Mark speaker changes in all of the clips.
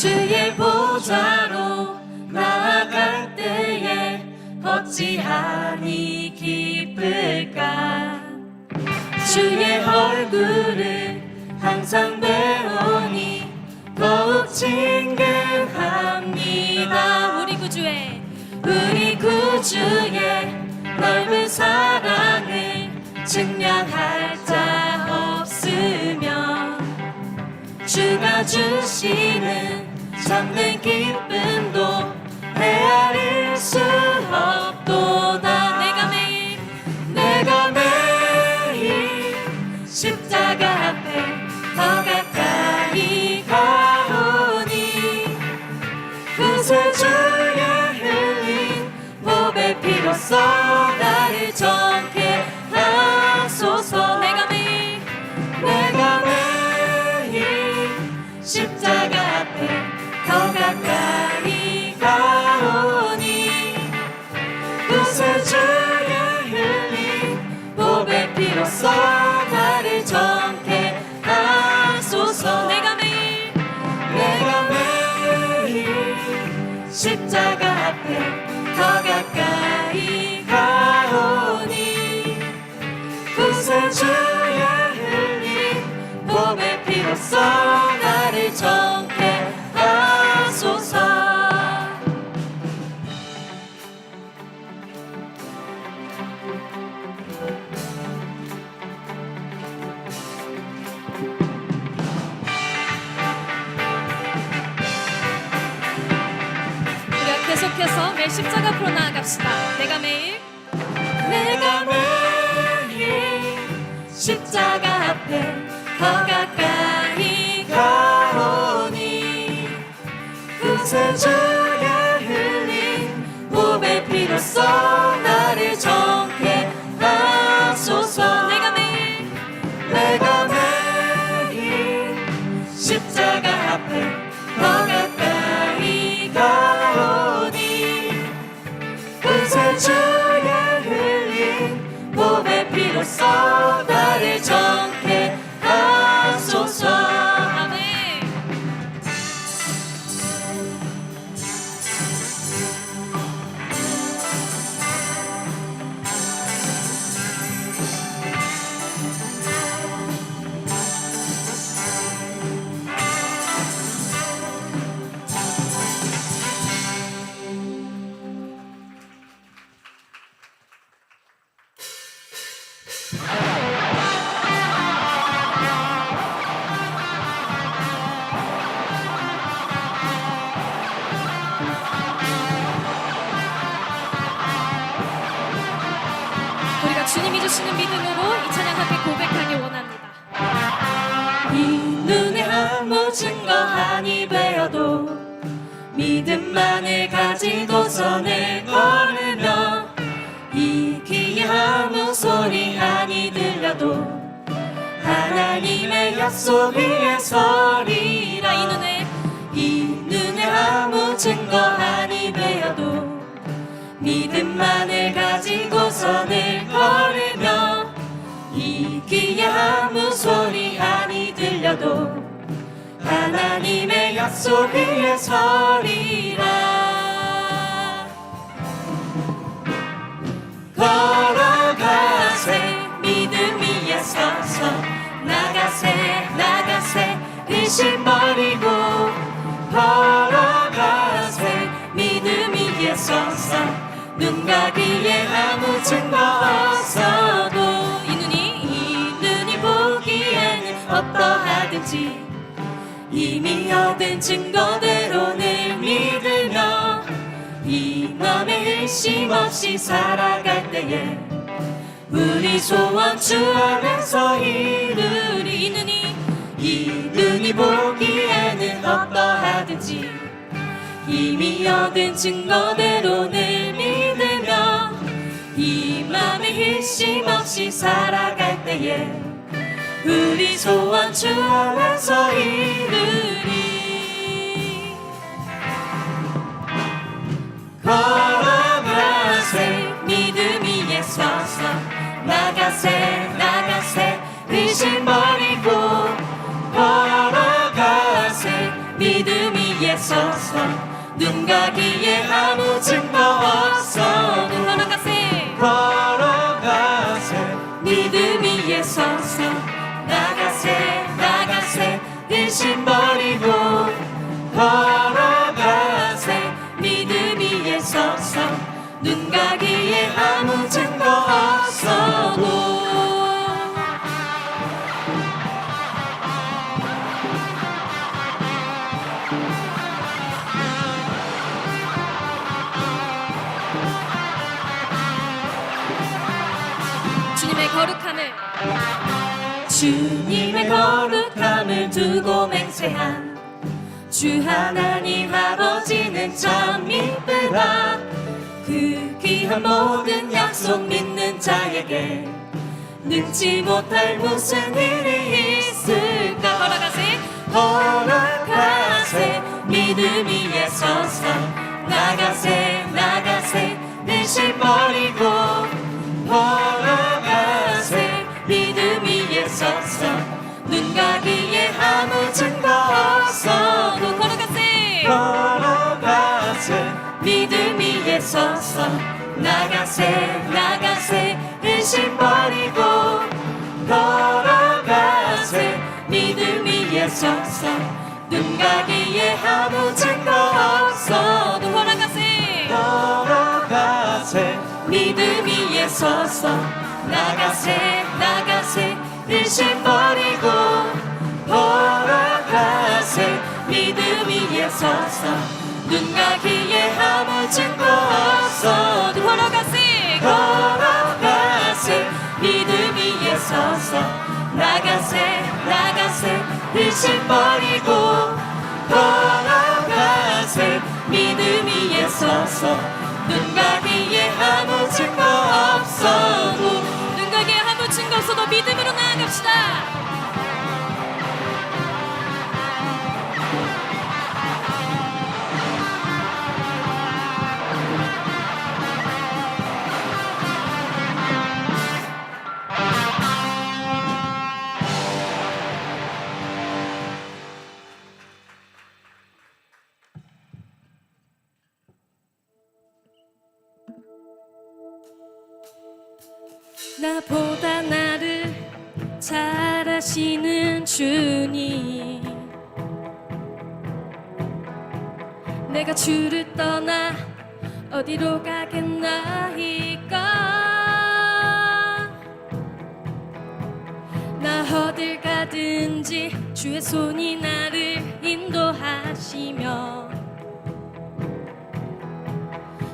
Speaker 1: 주의 보좌로 나아갈 때에 어찌하니 기쁠까? 주의 얼굴을 항상 배우니 더욱 친근합니다.
Speaker 2: 우리 구주의
Speaker 1: 우리 구주의 넓은 사랑을 증명할 자 없으며 주가 주시는 참된 기쁨도 헤아릴 수 없도다.
Speaker 2: 내가 매일
Speaker 1: 내가 매일 십자가 앞에 더 가까이 가오니 구세주의 흘린 몸의 피로써 주의 흘린 몸의 피로써 나를 정케 하소서
Speaker 2: 우리가 계속해서 매일 십자가 앞으로 나아갑시다. 내가 매일
Speaker 1: 내가 더 가까이 가오니 구세주의 흘린 몸의 피로써 나를 정케 하소서.
Speaker 2: 내가 매일
Speaker 1: 내가 매일 십자가 앞에 더 가까이 가오니 구세주의 흘린 몸의 피로써 선을 걸으며 이 귀에 아무 소리 아니 들려도 하나님의 약속 위에 서리라.
Speaker 2: 이 눈에
Speaker 1: 이 눈에 아무 증거 아니 되어도 믿음만을 가지고 선을 걸으며 이 귀에 아무 소리 아니 들려도 하나님의 약속 위에 서리라 걸어가세. 믿음 위에 서서. 나가세 나가세. 의심 버리고 걸어가세. 믿음 위에 서서. 눈과 귀에 아무 증거 없어도
Speaker 2: 이 눈이
Speaker 1: 이 눈이 보기에는 어떠하든지 이미 얻은 증거대로 늘 믿으며 이 맘에 의심 없이 살아갈 때에 우리 소원 주 안에서 이루리
Speaker 2: 이 눈이
Speaker 1: 이 눈이 보기에는 어떠하든지 이미 얻은 증거대로 늘 믿으며 이 맘에 일심 없이 살아갈 때에 우리 소원 주 안에서 이루리 걸어가세 믿음이 에 서서. 나가세 나가세 의심 버리고. 걸어가세 믿음이 에 서서. 눈 가기
Speaker 2: 주님의 거룩함을.
Speaker 1: 주님의 거룩함을 두고 맹세한 주 하나님 아버지는 참 이쁘다. 그 귀한 모든 약속 믿는 자에게 능지 못할 무슨 일이 있을까?
Speaker 2: 걸어가세.
Speaker 1: 걸어가세. 믿음 위에 서서 나가세 나가세. 내실 버리고 서서 나가세 나가세 의심 버리고 걸어가세. 믿음 위에 서서 눈 가기에 아무 증거 없어도
Speaker 2: 걸어가세.
Speaker 3: 걸어가세.
Speaker 1: 믿음 위에 서서 나가세 나가세 의심 버리고 걸어가세. 믿음 위에 서서 눈 가기 에 아무 증거 없어도
Speaker 2: 걸어가세
Speaker 1: 걸어가세. 믿음 위에 서서 나가세 나가세. 의심 버리고 걸어가세. 믿음 위에 서서 눈 가기에 아무 증거 없어도
Speaker 2: 눈 가게 아무 증거 없어도 믿음으로 나아갑시다 나보다 나를 잘 아시는 주님. 내가 주를 떠나 어디로 가겠나이까 나 어딜 가든지 주의 손이 나를 인도하시며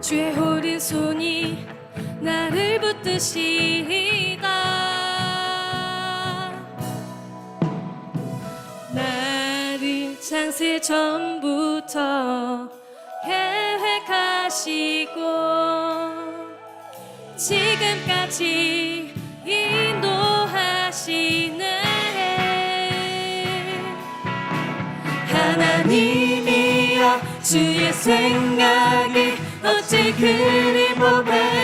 Speaker 2: 주의 오른손이 나를 붙드시다. 나를 창세 전부터 계획하시고 지금까지 인도하시네.
Speaker 1: 하나님이여 주의 생각이 어찌 그리 보배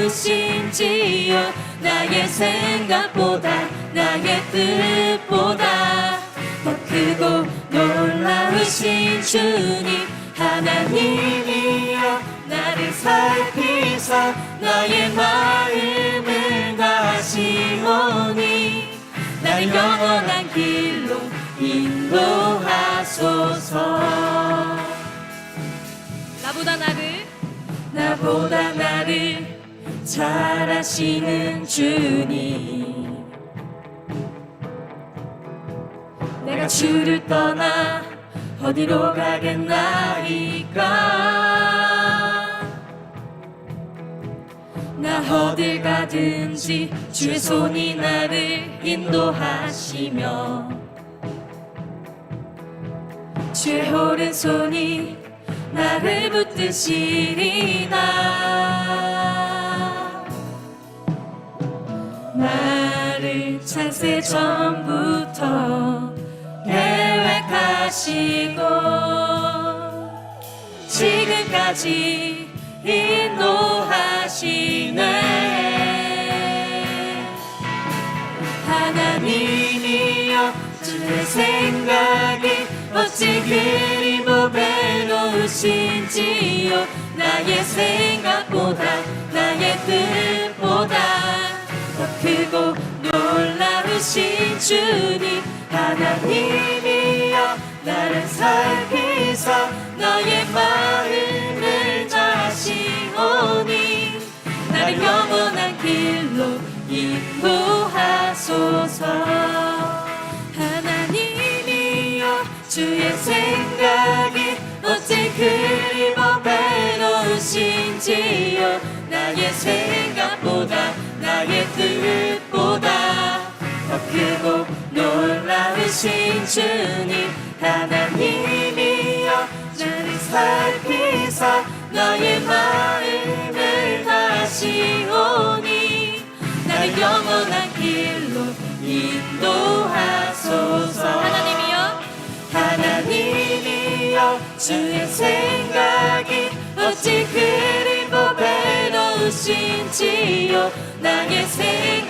Speaker 1: 로우신지요? 나의 생각보다 나의 뜻보다. 더 크고 놀라우신 주님 하나님이여 나를 살피사 나의 마음을 다시 오니. 나를 영원한 길로 인도하소서.
Speaker 2: 나보다 나를
Speaker 1: 나보다 나를 잘 아시는 주님. 내가 주를 떠나 어디로 가겠나이까 나 어딜 가든지 주의 손이 나를 인도하시며 주의 오른손이 나를 붙드시리나 창세 전부터 계획하시고 지금까지 인도하시네. 하나님이여 주의 생각이 어찌 그리 보배로우신지요? 나의 생각보다 나의 뜻보다 더 크고 놀라우신 주님 하나님이여 나를 살피사 너의 마음을 다시오니 나를 영원한 길로 인도하소서. 하나님이여 주의 생각이 어찌 그리 범배로우신지요? 나의 생각보다 크고 놀라우신 주님 하나님이여 나를 살피사 너의 마음을 다시오니 나를 영원한 길로 인도하소서.
Speaker 2: 하나님이여?
Speaker 1: 하나님이여 주의 생각이 어찌 그리 보배로우신지요? 나의 생각보다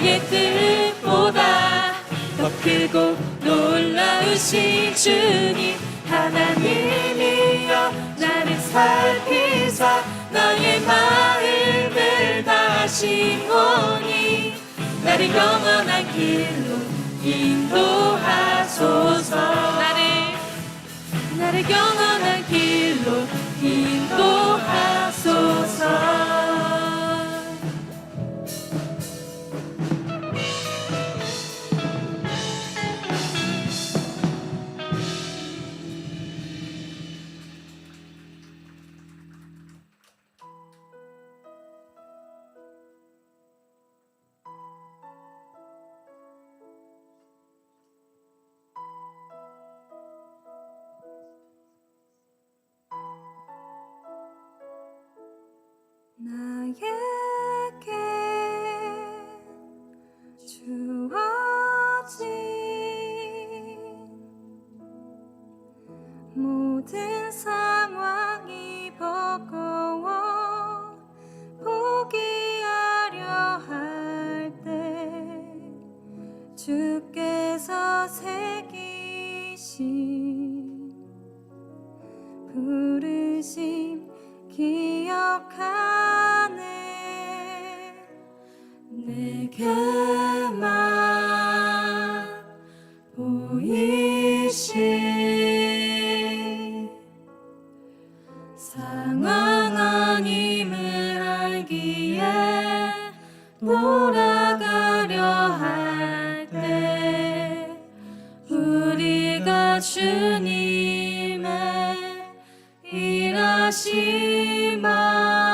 Speaker 1: 나의 뜻보다 더 크고 놀라우신 주님 하나님이여 나를 살피사 너의 마음을 다시오니 나를 영원한 길로 인도하소서.
Speaker 2: 나를
Speaker 1: 나를 영원한 길로 인도하소서
Speaker 4: 주님의 일하심 알아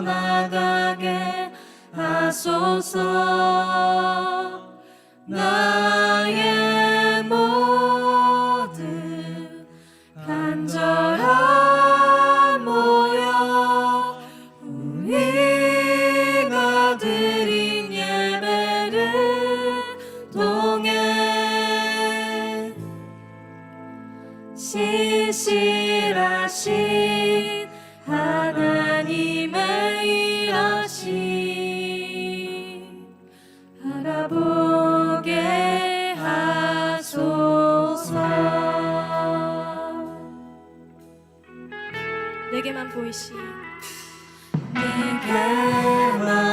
Speaker 4: 나가게 하소서
Speaker 2: 내게만 보이시.
Speaker 1: 내게만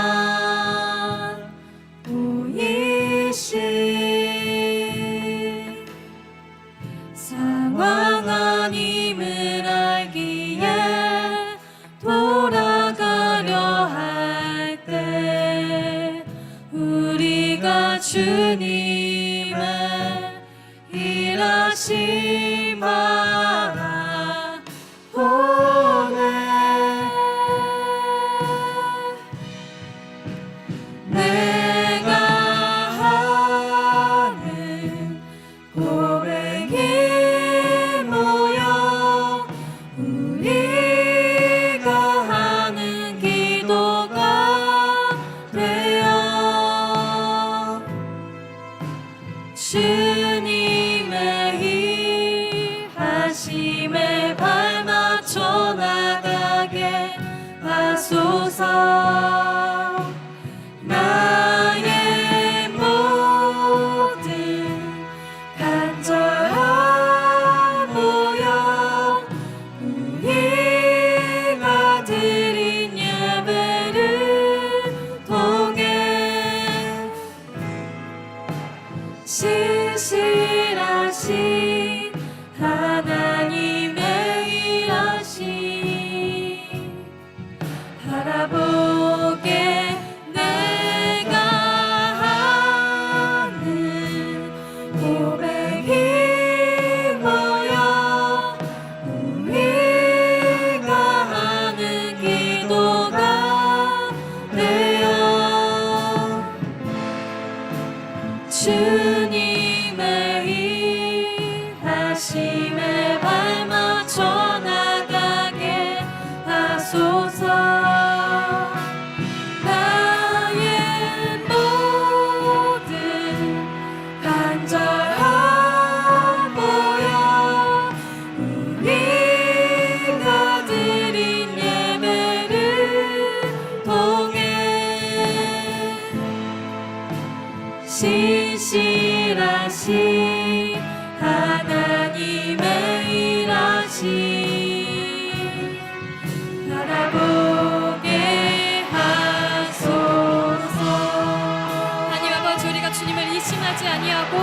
Speaker 2: 그치지 아니하고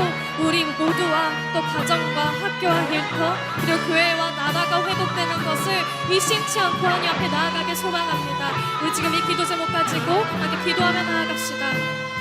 Speaker 2: 우리 모두와 또 가정과 학교와 일터 그리고 교회와 나라가 회복되는 것을 의심치 않고 하니 앞에 나아가게 소망합니다. 우리 지금 이 기도 제목 가지고 함께 기도하며 나아갑시다.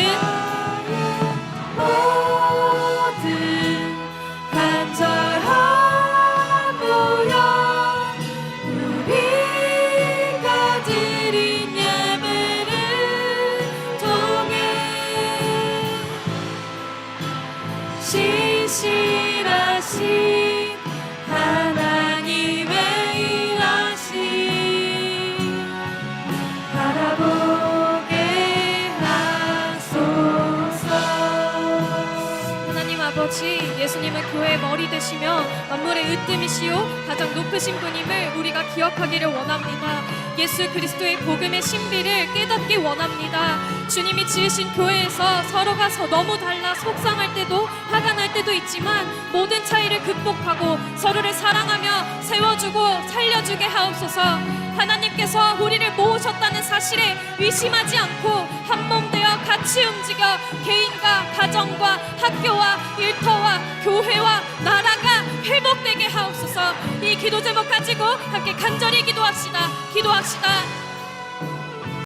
Speaker 2: it. 아버지 예수님은 교회의 머리 되시며 만물의 으뜸이시요 가장 높으신 분임을 우리가 기억하기를 원합니다. 예수 그리스도의 복음의 신비를 깨닫기 원합니다. 주님이 지으신 교회에서 서로가 너무 달라 속상할 때도 화가 날 때도 있지만 모든 차이를 극복하고 서로를 사랑하며 세워주고 살려주게 하옵소서. 하나님께서 우리를 모으셨다는 사실에 의심하지 않고 한몸 되어 같이 움직여 개인과 가정과 학교와 일터와 교회와 나라가 회복되게 하옵소서. 이 기도 제목 가지고 함께 간절히 기도합시다. 기도합시다.